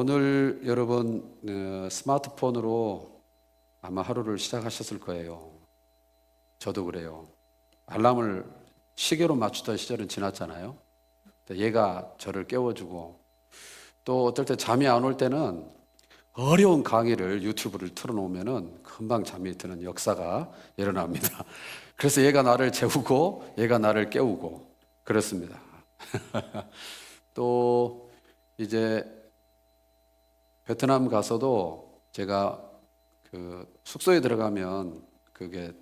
오늘 여러분 어, 스마트폰으로 아마 하루를 시작하셨을 거예요. 저도 그래요. 알람을 시계로 맞추던 시절은 지났잖아요. 얘가 저를 깨워주고 또 어떨 때 잠이 안 올 때는 어려운 강의를 유튜브를 틀어놓으면은 금방 잠이 드는 역사가 일어납니다. 그래서 얘가 나를 재우고 얘가 나를 깨우고 그렇습니다. 또 이제 베트남 가서도 제가 그 숙소에 들어가면 그게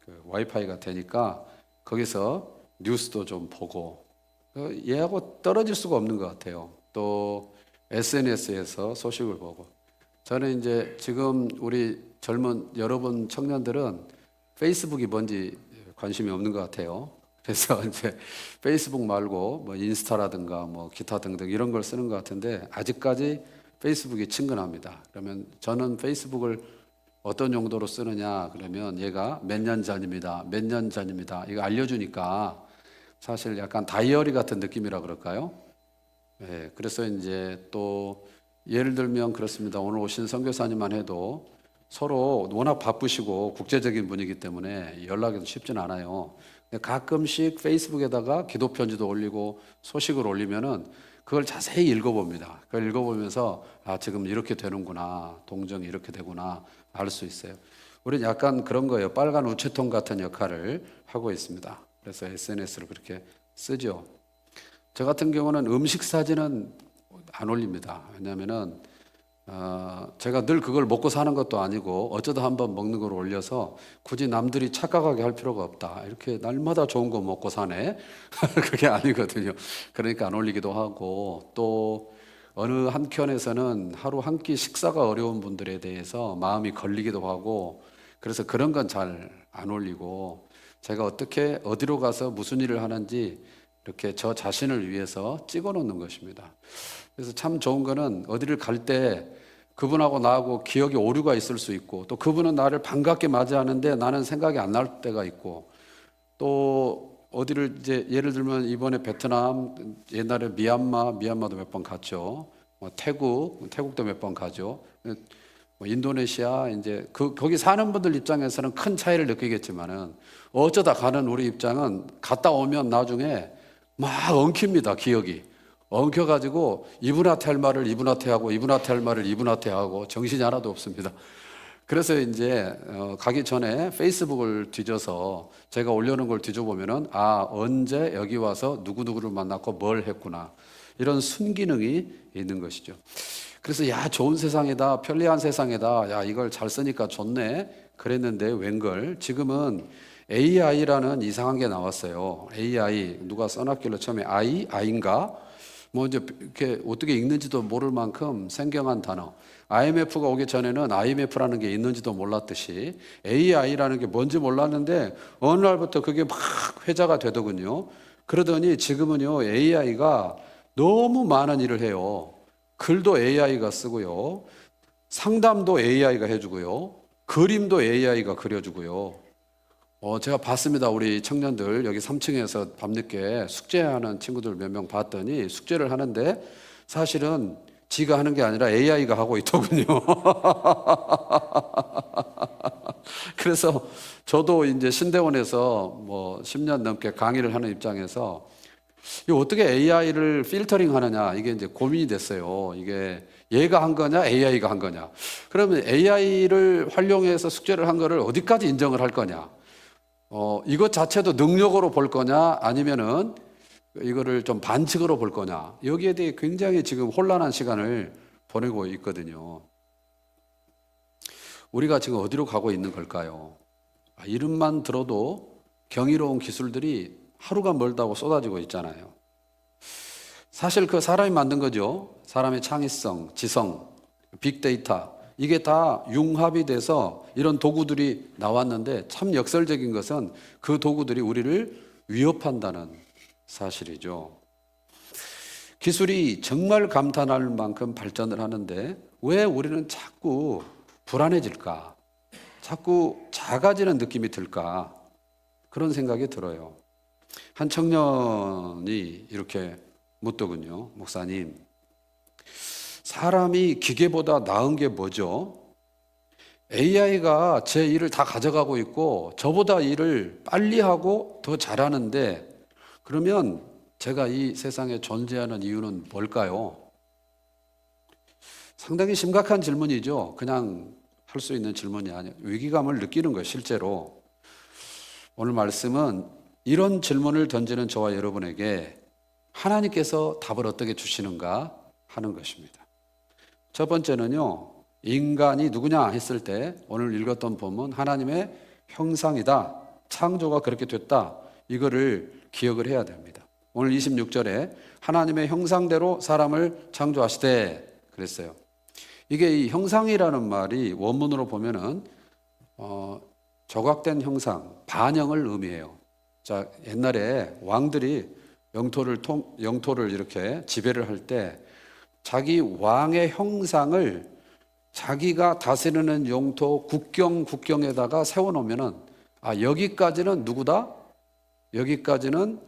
그 와이파이가 되니까 거기서 뉴스도 좀 보고 어, 얘하고 떨어질 수가 없는 것 같아요. 또 SNS에서 소식을 보고 저는 이제 지금 우리 젊은 여러분 청년들은 페이스북이 뭔지 관심이 없는 것 같아요. 그래서 이제 페이스북 말고 뭐 인스타라든가 뭐 기타 등등 이런 걸 쓰는 것 같은데 아직까지 페이스북이 친근합니다. 그러면 저는 페이스북을 어떤 용도로 쓰느냐 그러면 얘가 몇 년 전입니다. 몇 년 전입니다. 이거 알려주니까 사실 약간 다이어리 같은 느낌이라 그럴까요? 예, 그래서 이제 또 예를 들면 그렇습니다. 오늘 오신 선교사님만 해도 서로 워낙 바쁘시고 국제적인 분이기 때문에 연락이 쉽진 않아요. 가끔씩 페이스북에다가 기도 편지도 올리고 소식을 올리면은 그걸 자세히 읽어봅니다. 그걸 읽어보면서 아 지금 이렇게 되는구나, 동정이 이렇게 되구나 알 수 있어요. 우리는 약간 그런 거예요. 빨간 우체통 같은 역할을 하고 있습니다. 그래서 SNS를 그렇게 쓰죠. 저 같은 경우는 음식 사진은 안 올립니다. 왜냐하면은 어, 제가 늘 그걸 먹고 사는 것도 아니고 어쩌다 한번 먹는 걸 올려서 굳이 남들이 착각하게 할 필요가 없다. 이렇게 날마다 좋은 거 먹고 사네. 그게 아니거든요. 그러니까 안 올리기도 하고 또 어느 한켠에서는 하루 한 끼 식사가 어려운 분들에 대해서 마음이 걸리기도 하고 그래서 그런 건 잘 안 올리고 제가 어떻게 어디로 가서 무슨 일을 하는지 이렇게 저 자신을 위해서 찍어 놓는 것입니다. 그래서 참 좋은 거는 어디를 갈 때 그분하고 나하고 기억이 오류가 있을 수 있고 또 그분은 나를 반갑게 맞이하는데 나는 생각이 안 날 때가 있고 또 어디를 이제 예를 들면 이번에 베트남 옛날에 미얀마 미얀마도 몇 번 갔죠. 뭐 태국 태국도 몇 번 가죠. 뭐 인도네시아 이제 그 거기 사는 분들 입장에서는 큰 차이를 느끼겠지만은 어쩌다 가는 우리 입장은 갔다 오면 나중에 막 엉킵니다 기억이 엉켜가지고 이분한테 할 말을 이분한테 하고 이분한테 할 말을 이분한테 하고 정신이 하나도 없습니다. 그래서 이제 어, 가기 전에 페이스북을 뒤져서 제가 올려놓은 걸 뒤져보면은 아 언제 여기 와서 누구 누구를 만났고 뭘 했구나 이런 순기능이 있는 것이죠. 그래서 야 좋은 세상이다 편리한 세상이다 야 이걸 잘 쓰니까 좋네 그랬는데 웬걸 지금은 AI라는 이상한 게 나왔어요. AI 누가 써놨길래 처음에 I 아인가 뭐 이제 이렇게 어떻게 읽는지도 모를 만큼 생경한 단어. IMF가 오기 전에는 IMF라는 게 있는지도 몰랐듯이 AI라는 게 뭔지 몰랐는데 어느 날부터 그게 막 회자가 되더군요. 그러더니 지금은요 AI가 너무 많은 일을 해요. 글도 AI가 쓰고요. 상담도 AI가 해주고요. 그림도 AI가 그려주고요. 어, 제가 봤습니다. 우리 청년들 여기 3층에서 밤늦게 숙제하는 친구들 몇 명 봤더니 숙제를 하는데 사실은 지가 하는 게 아니라 AI가 하고 있더군요. 그래서 저도 이제 신대원에서 뭐 10년 넘게 강의를 하는 입장에서 이거 어떻게 AI를 필터링 하느냐 이게 이제 고민이 됐어요. 이게 얘가 한 거냐 AI가 한 거냐. 그러면 AI를 활용해서 숙제를 한 거를 어디까지 인정을 할 거냐. 어, 이것 자체도 능력으로 볼 거냐 아니면은 이거를 좀 반칙으로 볼 거냐. 여기에 대해 굉장히 지금 혼란한 시간을 보내고 있거든요. 우리가 지금 어디로 가고 있는 걸까요? 아, 이름만 들어도 경이로운 기술들이 하루가 멀다고 쏟아지고 있잖아요. 사실 그 사람이 만든 거죠. 사람의 창의성, 지성, 빅데이터. 이게 다 융합이 돼서 이런 도구들이 나왔는데 참 역설적인 것은 그 도구들이 우리를 위협한다는 사실이죠. 기술이 정말 감탄할 만큼 발전을 하는데 왜 우리는 자꾸 불안해질까? 자꾸 작아지는 느낌이 들까? 그런 생각이 들어요. 한 청년이 이렇게 묻더군요. 목사님, 사람이 기계보다 나은 게 뭐죠? AI가 제 일을 다 가져가고 있고 저보다 일을 빨리 하고 더 잘하는데 그러면 제가 이 세상에 존재하는 이유는 뭘까요? 상당히 심각한 질문이죠. 그냥 할 수 있는 질문이 아니에요. 위기감을 느끼는 거예요, 실제로. 오늘 말씀은 이런 질문을 던지는 저와 여러분에게 하나님께서 답을 어떻게 주시는가 하는 것입니다. 첫 번째는요, 인간이 누구냐 했을 때 오늘 읽었던 본문 하나님의 형상이다. 창조가 그렇게 됐다. 이거를 기억을 해야 됩니다. 오늘 26절에 하나님의 형상대로 사람을 창조하시되 그랬어요. 이게 이 형상이라는 말이 원문으로 보면은 어, 조각된 형상, 반영을 의미해요. 자, 옛날에 왕들이 영토를 통, 영토를 이렇게 지배를 할 때 자기 왕의 형상을 자기가 다스리는 영토 국경 국경에다가 세워 놓으면은 아, 여기까지는 누구다? 여기까지는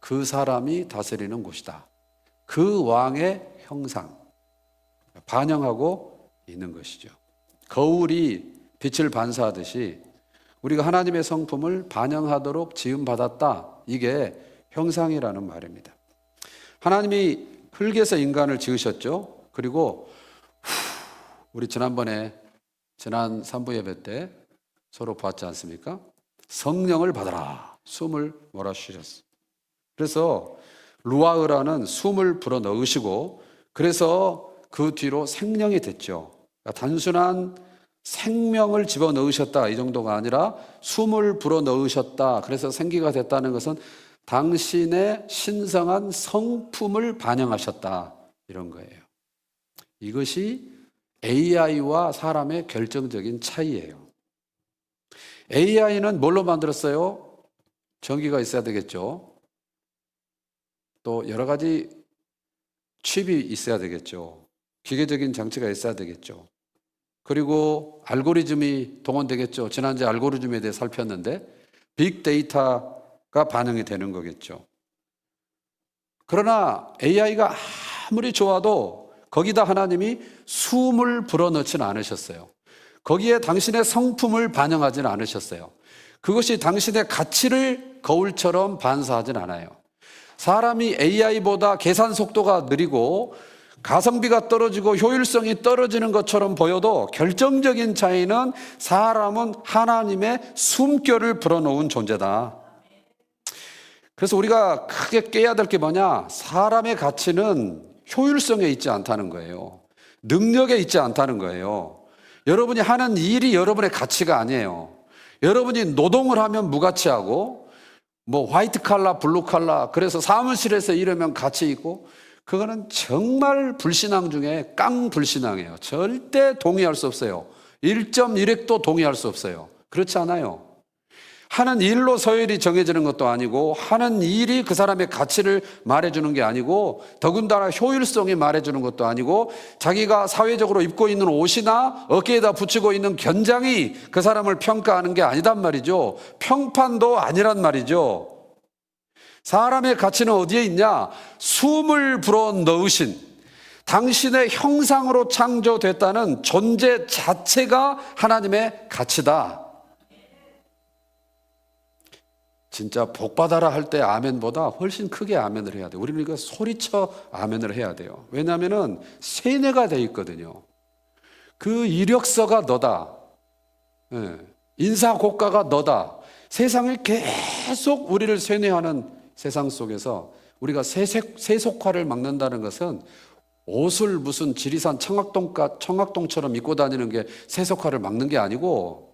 그 사람이 다스리는 곳이다. 그 왕의 형상 반영하고 있는 것이죠. 거울이 빛을 반사하듯이 우리가 하나님의 성품을 반영하도록 지음 받았다. 이게 형상이라는 말입니다. 하나님이 흙에서 인간을 지으셨죠. 그리고 우리 지난번에 지난 3부 예배 때 서로 봤지 않습니까? 성령을 받아라. 숨을 몰아쉬셨어. 그래서 루아흐라는 숨을 불어 넣으시고 그래서 그 뒤로 생명이 됐죠. 그러니까 단순한 생명을 집어 넣으셨다 이 정도가 아니라 숨을 불어 넣으셨다. 그래서 생기가 됐다는 것은 당신의 신성한 성품을 반영하셨다 이런 거예요. 이것이 AI와 사람의 결정적인 차이예요. AI는 뭘로 만들었어요? 전기가 있어야 되겠죠. 또 여러 가지 칩이 있어야 되겠죠. 기계적인 장치가 있어야 되겠죠. 그리고 알고리즘이 동원되겠죠. 지난주에 알고리즘에 대해 살폈는데 빅데이터 가 반영이 되는 거겠죠. 그러나 AI가 아무리 좋아도 거기다 하나님이 숨을 불어넣지는 않으셨어요. 거기에 당신의 성품을 반영하지는 않으셨어요. 그것이 당신의 가치를 거울처럼 반사하진 않아요. 사람이 AI보다 계산 속도가 느리고 가성비가 떨어지고 효율성이 떨어지는 것처럼 보여도 결정적인 차이는 사람은 하나님의 숨결을 불어넣은 존재다. 그래서 우리가 크게 깨야 될 게 뭐냐? 사람의 가치는 효율성에 있지 않다는 거예요. 능력에 있지 않다는 거예요. 여러분이 하는 일이 여러분의 가치가 아니에요. 여러분이 노동을 하면 무가치하고 뭐 화이트 칼라, 블루 칼라 그래서 사무실에서 일하면 가치 있고 그거는 정말 불신앙 중에 깡 불신앙이에요. 절대 동의할 수 없어요. 1.1핵도 동의할 수 없어요. 그렇지 않아요. 하는 일로 서열이 정해지는 것도 아니고 하는 일이 그 사람의 가치를 말해주는 게 아니고 더군다나 효율성이 말해주는 것도 아니고 자기가 사회적으로 입고 있는 옷이나 어깨에다 붙이고 있는 견장이 그 사람을 평가하는 게 아니단 말이죠. 평판도 아니란 말이죠. 사람의 가치는 어디에 있냐? 숨을 불어 넣으신 당신의 형상으로 창조됐다는 존재 자체가 하나님의 가치다. 진짜 복 받아라 할 때 아멘보다 훨씬 크게 아멘을 해야 돼. 우리는 이거 소리쳐 아멘을 해야 돼요. 왜냐하면은 세뇌가 돼 있거든요. 그 이력서가 너다. 예. 인사 고가가 너다. 세상을 계속 우리를 세뇌하는 세상 속에서 우리가 세색, 세속화를 막는다는 것은 옷을 무슨 지리산 청학동가 청학동처럼 입고 다니는 게 세속화를 막는 게 아니고,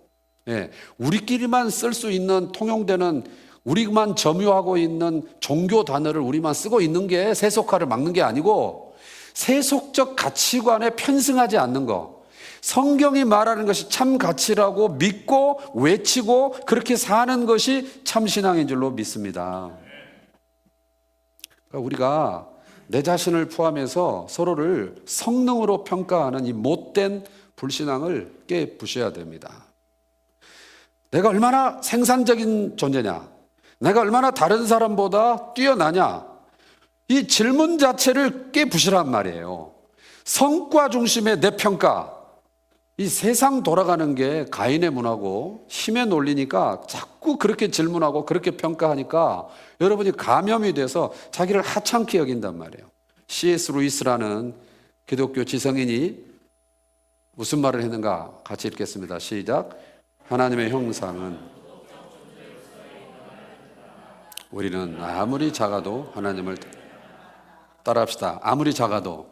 예, 우리끼리만 쓸 수 있는 통용되는 우리만 점유하고 있는 종교 단어를 우리만 쓰고 있는 게 세속화를 막는 게 아니고 세속적 가치관에 편승하지 않는 거. 성경이 말하는 것이 참 가치라고 믿고 외치고 그렇게 사는 것이 참 신앙인 줄로 믿습니다. 그러니까 우리가 내 자신을 포함해서 서로를 성능으로 평가하는 이 못된 불신앙을 깨부셔야 됩니다. 내가 얼마나 생산적인 존재냐? 내가 얼마나 다른 사람보다 뛰어나냐? 이 질문 자체를 깨부시란 말이에요. 성과 중심의 내 평가. 이 세상 돌아가는 게 가인의 문화고 힘의 논리니까 자꾸 그렇게 질문하고 그렇게 평가하니까 여러분이 감염이 돼서 자기를 하찮게 여긴단 말이에요. C.S. 루이스라는 기독교 지성인이 무슨 말을 했는가 같이 읽겠습니다. 시작. 하나님의 형상은 우리는 아무리 작아도 하나님을 따라합시다. 아무리 작아도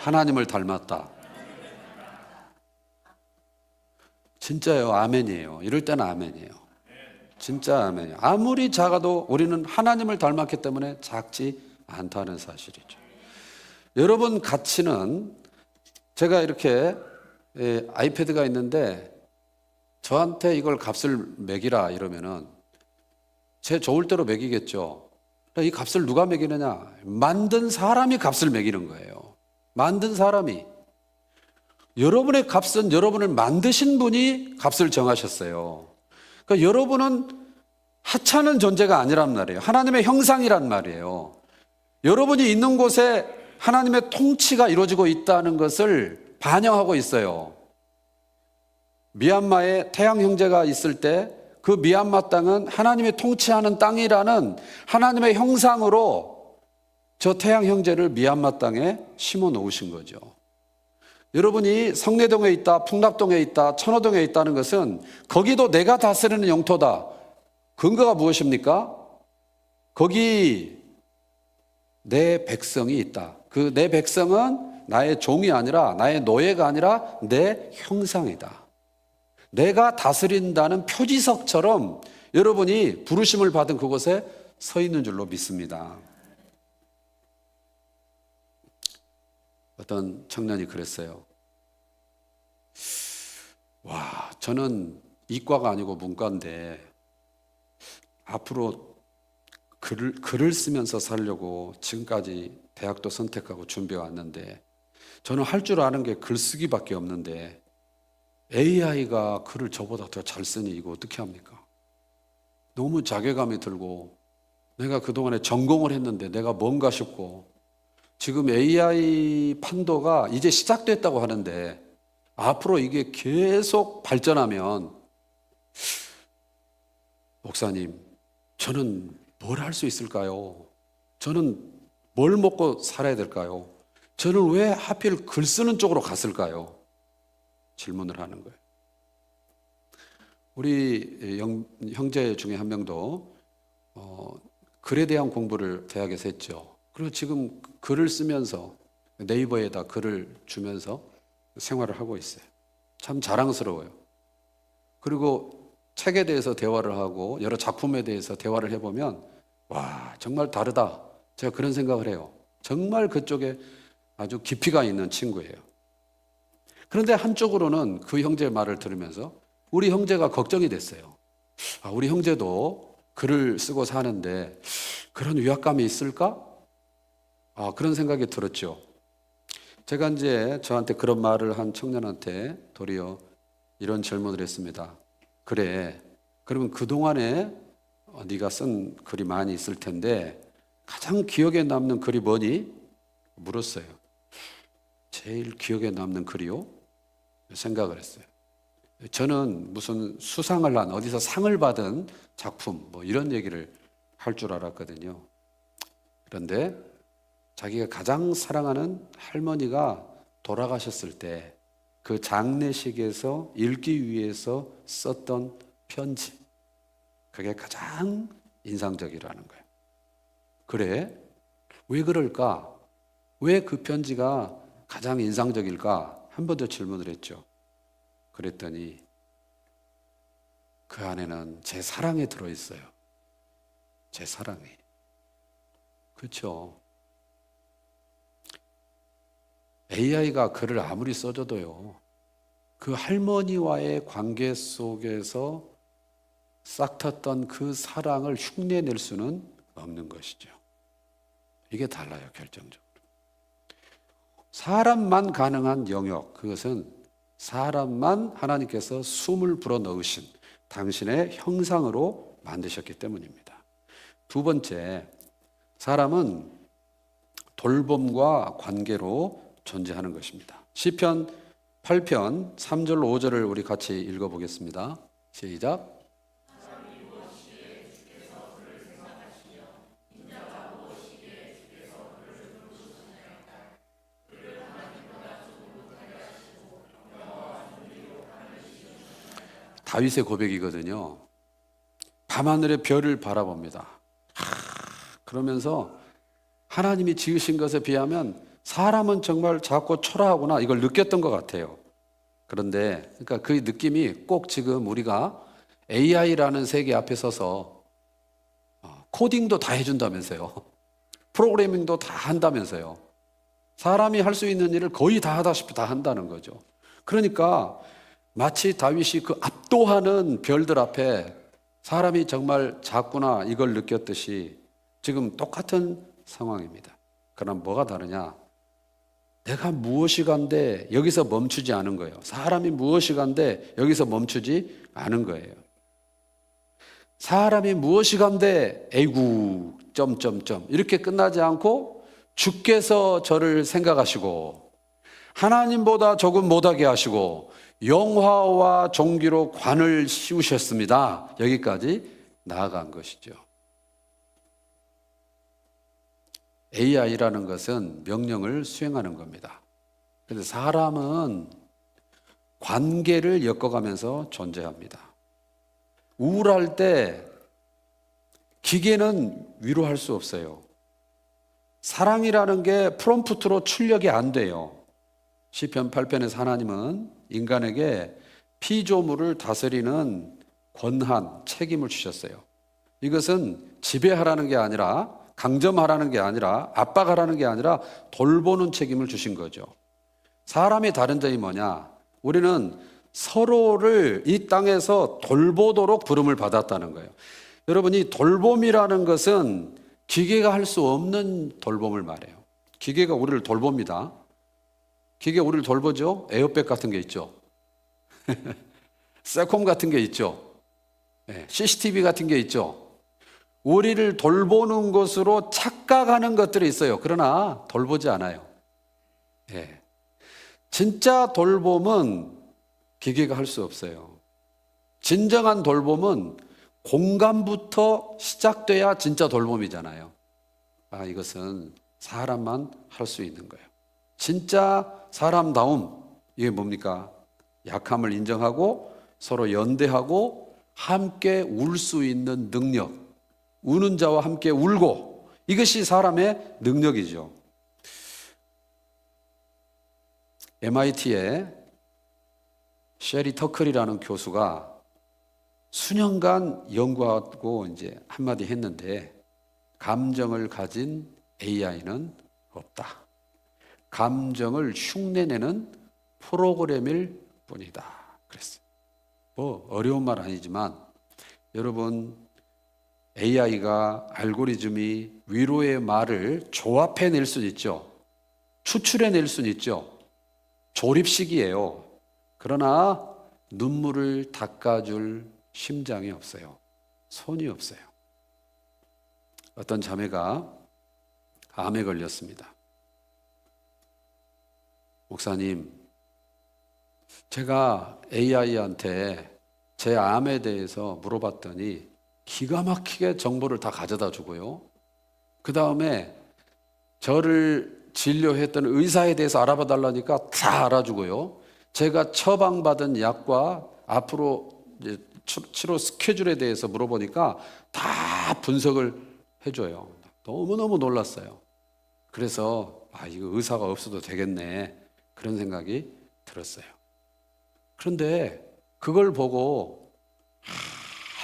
하나님을 닮았다. 진짜요. 아멘이에요. 이럴 때는 아멘이에요. 진짜 아멘이에요. 아무리 작아도 우리는 하나님을 닮았기 때문에 작지 않다는 사실이죠. 여러분 가치는 제가 이렇게 예, 아이패드가 있는데 저한테 이걸 값을 매기라 이러면은 제 좋을 대로 매기겠죠. 이 값을 누가 매기느냐? 만든 사람이 값을 매기는 거예요. 만든 사람이. 여러분의 값은 여러분을 만드신 분이 값을 정하셨어요. 그러니까 여러분은 하찮은 존재가 아니란 말이에요. 하나님의 형상이란 말이에요. 여러분이 있는 곳에 하나님의 통치가 이루어지고 있다는 것을 반영하고 있어요. 미얀마에 태양 형제가 있을 때 그 미얀마 땅은 하나님이 통치하는 땅이라는 하나님의 형상으로 저 태양 형제를 미얀마 땅에 심어 놓으신 거죠. 여러분이 성내동에 있다, 풍납동에 있다, 천호동에 있다는 것은 거기도 내가 다스리는 영토다. 근거가 무엇입니까? 거기 내 백성이 있다. 그 내 백성은 나의 종이 아니라 나의 노예가 아니라 내 형상이다. 내가 다스린다는 표지석처럼 여러분이 부르심을 받은 그곳에 서 있는 줄로 믿습니다. 어떤 청년이 그랬어요. 와, 저는 이과가 아니고 문과인데 앞으로 글을, 글을 쓰면서 살려고 지금까지 대학도 선택하고 준비해 왔는데 저는 할 줄 아는 게 글쓰기밖에 없는데 AI가 글을 저보다 더 잘 쓰니 이거 어떻게 합니까? 너무 자괴감이 들고 내가 그동안에 전공을 했는데 내가 뭔가 싶고 지금 AI 판도가 이제 시작됐다고 하는데 앞으로 이게 계속 발전하면 목사님 저는 뭘 할 수 있을까요? 저는 뭘 먹고 살아야 될까요? 저는 왜 하필 글 쓰는 쪽으로 갔을까요? 질문을 하는 거예요. 우리 영, 형제 중에 한 명도 어, 글에 대한 공부를 대학에서 했죠. 그리고 지금 글을 쓰면서 네이버에다 글을 주면서 생활을 하고 있어요. 참 자랑스러워요. 그리고 책에 대해서 대화를 하고 여러 작품에 대해서 대화를 해보면 와 정말 다르다. 제가 그런 생각을 해요. 정말 그쪽에 아주 깊이가 있는 친구예요. 그런데 한쪽으로는 그 형제 말을 들으면서 우리 형제가 걱정이 됐어요. 아, 우리 형제도 글을 쓰고 사는데 그런 위압감이 있을까? 아, 그런 생각이 들었죠. 제가 이제 저한테 그런 말을 한 청년한테 도리어 이런 질문을 했습니다. 그래. 그러면 그동안에 어, 네가 쓴 글이 많이 있을 텐데 가장 기억에 남는 글이 뭐니? 물었어요. 제일 기억에 남는 글이요? 생각을 했어요. 저는 무슨 수상을 한 어디서 상을 받은 작품 뭐 이런 얘기를 할 줄 알았거든요. 그런데 자기가 가장 사랑하는 할머니가 돌아가셨을 때 그 장례식에서 읽기 위해서 썼던 편지. 그게 가장 인상적이라는 거예요. 그래? 왜 그럴까? 왜 그 편지가 가장 인상적일까? 한 번 더 질문을 했죠. 그랬더니 그 안에는 제 사랑이 들어있어요. 제 사랑이. 그렇죠. AI가 글을 아무리 써줘도요. 그 할머니와의 관계 속에서 싹텄던 그 사랑을 흉내낼 수는 없는 것이죠. 이게 달라요, 결정적으로. 사람만 가능한 영역, 그것은 사람만 하나님께서 숨을 불어 넣으신 당신의 형상으로 만드셨기 때문입니다. 두 번째, 사람은 돌봄과 관계로 존재하는 것입니다. 시편 8편 3절 5절을 우리 같이 읽어 보겠습니다. 시작. 다윗의 고백이거든요. 밤하늘의 별을 바라봅니다. 하, 그러면서 하나님이 지으신 것에 비하면 사람은 정말 작고 초라하구나 이걸 느꼈던 것 같아요. 그런데 그러니까 그 느낌이 꼭 지금 우리가 AI라는 세계 앞에 서서 어, 코딩도 다 해준다면서요. 프로그래밍도 다 한다면서요. 사람이 할 수 있는 일을 거의 다 하다시피 다 한다는 거죠. 그러니까 마치 다윗이 그 압도하는 별들 앞에 사람이 정말 작구나 이걸 느꼈듯이 지금 똑같은 상황입니다. 그럼 뭐가 다르냐? 내가 무엇이 간데 여기서 멈추지 않은 거예요. 사람이 무엇이 간데 여기서 멈추지 않은 거예요. 사람이 무엇이 간데 에이구 점점점 이렇게 끝나지 않고 주께서 저를 생각하시고 하나님보다 조금 못하게 하시고 영화와 종기로 관을 씌우셨습니다. 여기까지 나아간 것이죠. AI라는 것은 명령을 수행하는 겁니다. 그런데 사람은 관계를 엮어가면서 존재합니다. 우울할 때 기계는 위로할 수 없어요. 사랑이라는 게 프롬프트로 출력이 안 돼요. 시편 8편에서 하나님은 인간에게 피조물을 다스리는 권한, 책임을 주셨어요. 이것은 지배하라는 게 아니라 강점하라는 게 아니라 압박하라는 게 아니라 돌보는 책임을 주신 거죠. 사람의 다른 점이 뭐냐? 우리는 서로를 이 땅에서 돌보도록 부름을 받았다는 거예요. 여러분, 이 돌봄이라는 것은 기계가 할 수 없는 돌봄을 말해요. 기계가 우리를 돌봅니다. 기계 우리를 돌보죠? 에어백 같은 게 있죠. 세콤 같은 게 있죠. CCTV 같은 게 있죠. 우리를 돌보는 것으로 착각하는 것들이 있어요. 그러나 돌보지 않아요. 예. 진짜 돌봄은 기계가 할 수 없어요. 진정한 돌봄은 공감부터 시작돼야 진짜 돌봄이잖아요. 아, 이것은 사람만 할 수 있는 거예요. 진짜 사람다움, 이게 뭡니까? 약함을 인정하고 서로 연대하고 함께 울 수 있는 능력. 우는 자와 함께 울고 이것이 사람의 능력이죠. MIT의 셰리 터클이라는 교수가 수년간 연구하고 이제 한마디 했는데 감정을 가진 AI는 없다. 감정을 흉내내는 프로그램일 뿐이다. 그랬어요. 뭐 어려운 말 아니지만 여러분 AI가 알고리즘이 위로의 말을 조합해 낼 수는 있죠. 추출해 낼 수는 있죠. 조립식이에요. 그러나 눈물을 닦아줄 심장이 없어요. 손이 없어요. 어떤 자매가 암에 걸렸습니다. 목사님, 제가 AI한테 제 암에 대해서 물어봤더니 기가 막히게 정보를 다 가져다 주고요. 그 다음에 저를 진료했던 의사에 대해서 알아봐 달라니까 다 알아주고요. 제가 처방받은 약과 앞으로 치료 스케줄에 대해서 물어보니까 다 분석을 해줘요. 너무너무 놀랐어요. 그래서 아, 이거 의사가 없어도 되겠네. 그런 생각이 들었어요. 그런데 그걸 보고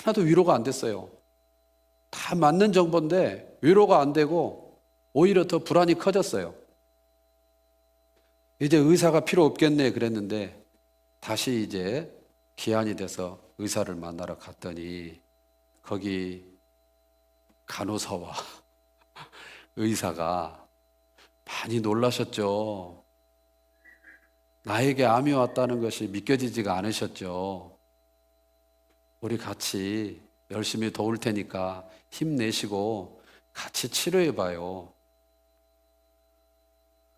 하나도 위로가 안 됐어요. 다 맞는 정보인데 위로가 안 되고 오히려 더 불안이 커졌어요. 이제 의사가 필요 없겠네 그랬는데 다시 이제 기한이 돼서 의사를 만나러 갔더니 거기 간호사와 의사가 많이 놀라셨죠. 나에게 암이 왔다는 것이 믿겨지지가 않으셨죠. 우리 같이 열심히 도울 테니까 힘내시고 같이 치료해 봐요.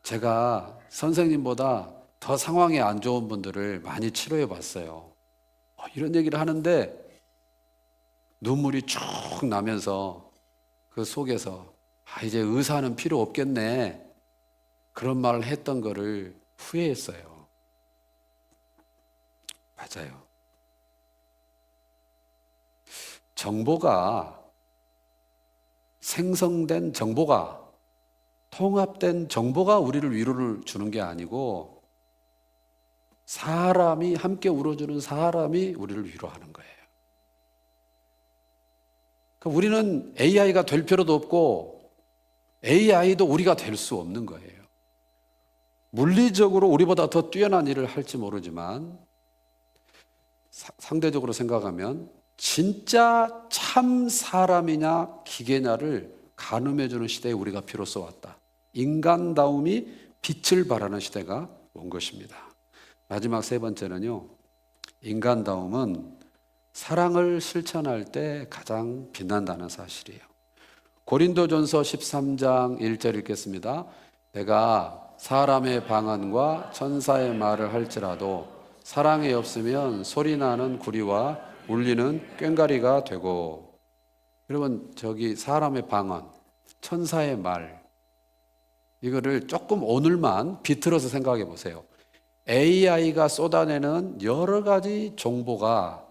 제가 선생님보다 더 상황이 안 좋은 분들을 많이 치료해 봤어요. 어, 이런 얘기를 하는데 눈물이 쭉 나면서 그 속에서 아, 이제 의사는 필요 없겠네. 그런 말을 했던 거를 후회했어요. 맞아요. 정보가 생성된 정보가 통합된 정보가 우리를 위로를 주는 게 아니고 사람이 함께 울어주는 사람이 우리를 위로하는 거예요. 그러니까 우리는 AI가 될 필요도 없고 AI도 우리가 될 수 없는 거예요. 물리적으로 우리보다 더 뛰어난 일을 할지 모르지만 사- 상대적으로 생각하면 진짜 참 사람이냐 기계냐를 가늠해 주는 시대에 우리가 비로소 왔다. 인간다움이 빛을 발하는 시대가 온 것입니다. 마지막 세 번째는요. 인간다움은 사랑을 실천할 때 가장 빛난다는 사실이에요. 고린도전서 13장 1절 읽겠습니다. 내가 사람의 방언과 천사의 말을 할지라도 사랑이 없으면 소리나는 구리와 울리는 꽹가리가 되고 여러분 저기 사람의 방언, 천사의 말 이거를 조금 오늘만 비틀어서 생각해 보세요. AI가 쏟아내는 여러 가지 정보가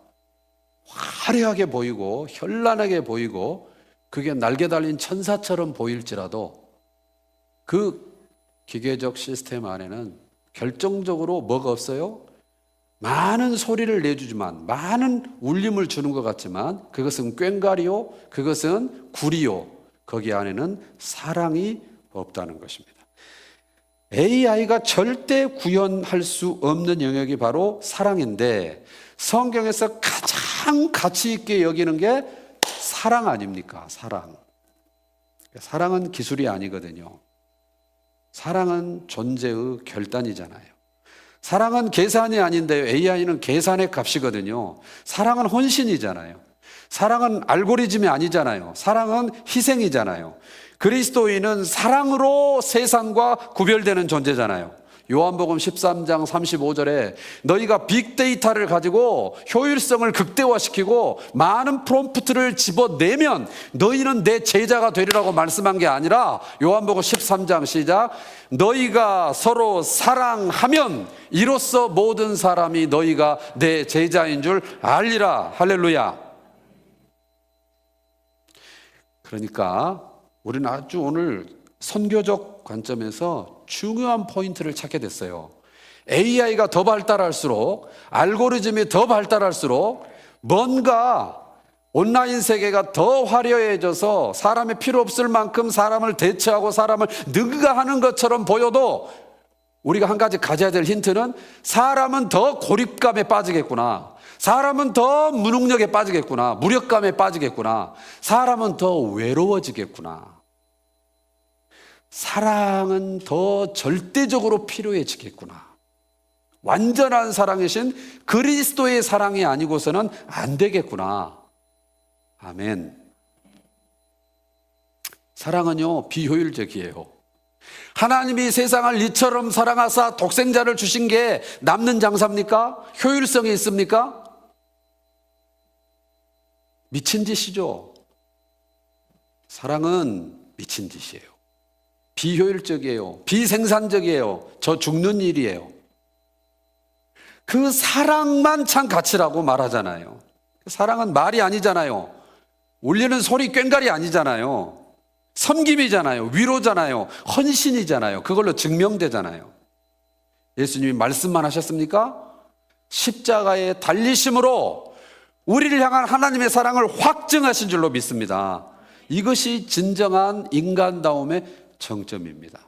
화려하게 보이고 현란하게 보이고 그게 날개 달린 천사처럼 보일지라도 그 기계적 시스템 안에는 결정적으로 뭐가 없어요? 많은 소리를 내주지만 많은 울림을 주는 것 같지만 그것은 꽹가리요 그것은 구리요 거기 안에는 사랑이 없다는 것입니다. AI가 절대 구현할 수 없는 영역이 바로 사랑인데 성경에서 가장 가치 있게 여기는 게 사랑 아닙니까? 사랑. 사랑은 기술이 아니거든요. 사랑은 존재의 결단이잖아요. 사랑은 계산이 아닌데요. AI는 계산의 값이거든요. 사랑은 혼신이잖아요. 사랑은 알고리즘이 아니잖아요. 사랑은 희생이잖아요. 그리스도인은 사랑으로 세상과 구별되는 존재잖아요. 요한복음 13장 35절에 너희가 빅데이터를 가지고 효율성을 극대화시키고 많은 프롬프트를 집어내면 너희는 내 제자가 되리라고 말씀한 게 아니라 요한복음 13장 시작. 너희가 서로 사랑하면 이로써 모든 사람이 너희가 내 제자인 줄 알리라. 할렐루야. 그러니까 우리는 아주 오늘 선교적 관점에서 중요한 포인트를 찾게 됐어요. AI가 더 발달할수록, 알고리즘이 더 발달할수록 뭔가 온라인 세계가 더 화려해져서 사람이 필요 없을 만큼 사람을 대체하고 사람을 능가하는 것처럼 보여도 우리가 한 가지 가져야 될 힌트는 사람은 더 고립감에 빠지겠구나. 사람은 더 무능력에 빠지겠구나. 무력감에 빠지겠구나. 사람은 더 외로워지겠구나. 사랑은 더 절대적으로 필요해지겠구나. 완전한 사랑이신 그리스도의 사랑이 아니고서는 안 되겠구나. 아멘. 사랑은요, 비효율적이에요. 하나님이 세상을 이처럼 사랑하사 독생자를 주신 게 남는 장사입니까? 효율성이 있습니까? 미친 짓이죠. 사랑은 미친 짓이에요. 비효율적이에요. 비생산적이에요. 저 죽는 일이에요. 그 사랑만 참 가치라고 말하잖아요. 사랑은 말이 아니잖아요. 울리는 소리 꽹가리 아니잖아요. 섬김이잖아요. 위로잖아요. 헌신이잖아요. 그걸로 증명되잖아요. 예수님이 말씀만 하셨습니까? 십자가에 달리심으로 우리를 향한 하나님의 사랑을 확증하신 줄로 믿습니다. 이것이 진정한 인간다움의 정점입니다.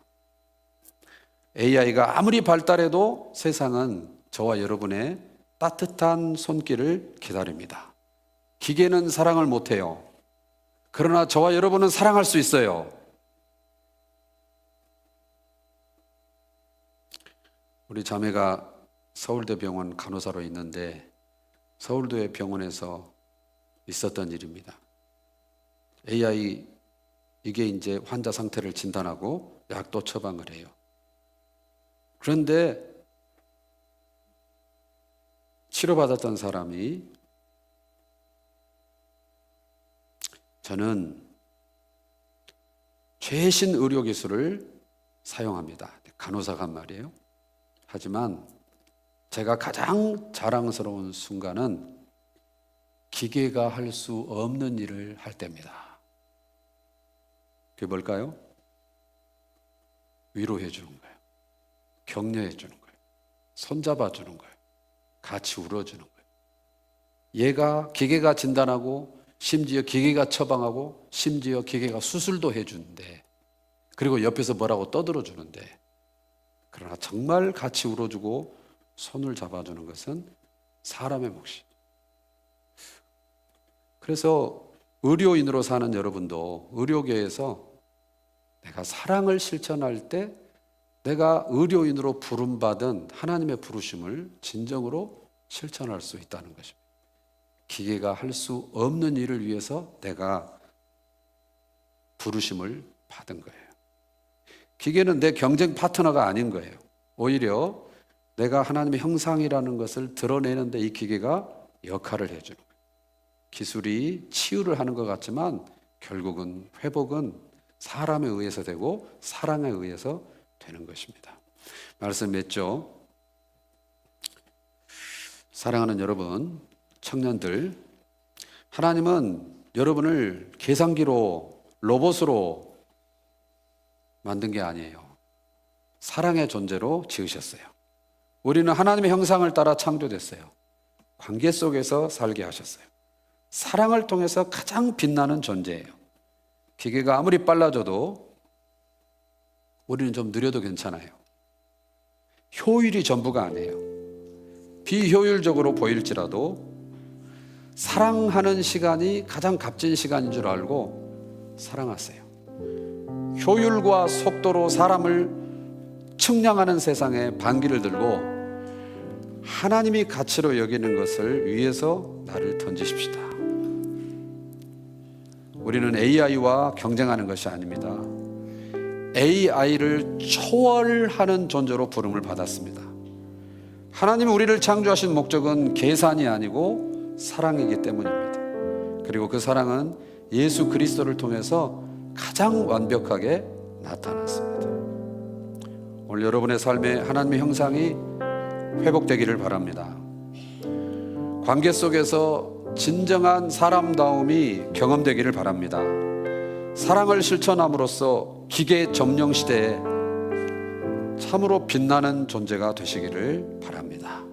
AI가 아무리 발달해도 세상은 저와 여러분의 따뜻한 손길을 기다립니다. 기계는 사랑을 못해요. 그러나 저와 여러분은 사랑할 수 있어요. 우리 자매가 서울대 병원 간호사로 있는데 서울대 병원에서 있었던 일입니다. AI 이게 이제 환자 상태를 진단하고 약도 처방을 해요. 그런데 치료받았던 사람이 저는 최신 의료 기술을 사용합니다. 간호사가 한 말이에요. 하지만 제가 가장 자랑스러운 순간은 기계가 할 수 없는 일을 할 때입니다. 그게 뭘까요? 위로해 주는 거예요. 격려해 주는 거예요. 손잡아 주는 거예요. 같이 울어주는 거예요. 얘가 기계가 진단하고 심지어 기계가 처방하고 심지어 기계가 수술도 해주는데 그리고 옆에서 뭐라고 떠들어 주는데 그러나 정말 같이 울어주고 손을 잡아주는 것은 사람의 몫이. 그래서 의료인으로 사는 여러분도 의료계에서 내가 사랑을 실천할 때 내가 의료인으로 부름받은 하나님의 부르심을 진정으로 실천할 수 있다는 것입니다. 기계가 할 수 없는 일을 위해서 내가 부르심을 받은 거예요. 기계는 내 경쟁 파트너가 아닌 거예요. 오히려 내가 하나님의 형상이라는 것을 드러내는데 이 기계가 역할을 해주는 거예요. 기술이 치유를 하는 것 같지만 결국은 회복은 사람에 의해서 되고 사랑에 의해서 되는 것입니다. 말씀 맺죠. 사랑하는 여러분, 청년들, 하나님은 여러분을 계산기로 로봇으로 만든 게 아니에요. 사랑의 존재로 지으셨어요. 우리는 하나님의 형상을 따라 창조됐어요. 관계 속에서 살게 하셨어요. 사랑을 통해서 가장 빛나는 존재예요. 기계가 아무리 빨라져도 우리는 좀 느려도 괜찮아요. 효율이 전부가 아니에요. 비효율적으로 보일지라도 사랑하는 시간이 가장 값진 시간인 줄 알고 사랑하세요. 효율과 속도로 사람을 측량하는 세상에 반기를 들고 하나님이 가치로 여기는 것을 위해서 나를 던지십시다. 우리는 AI와 경쟁하는 것이 아닙니다. AI를 초월하는 존재로 부름을 받았습니다. 하나님이 우리를 창조하신 목적은 계산이 아니고 사랑이기 때문입니다. 그리고 그 사랑은 예수 그리스도를 통해서 가장 완벽하게 나타났습니다. 오늘 여러분의 삶에 하나님의 형상이 회복되기를 바랍니다. 관계 속에서 진정한 사람다움이 경험되기를 바랍니다. 사랑을 실천함으로써 기계 점령 시대에 참으로 빛나는 존재가 되시기를 바랍니다.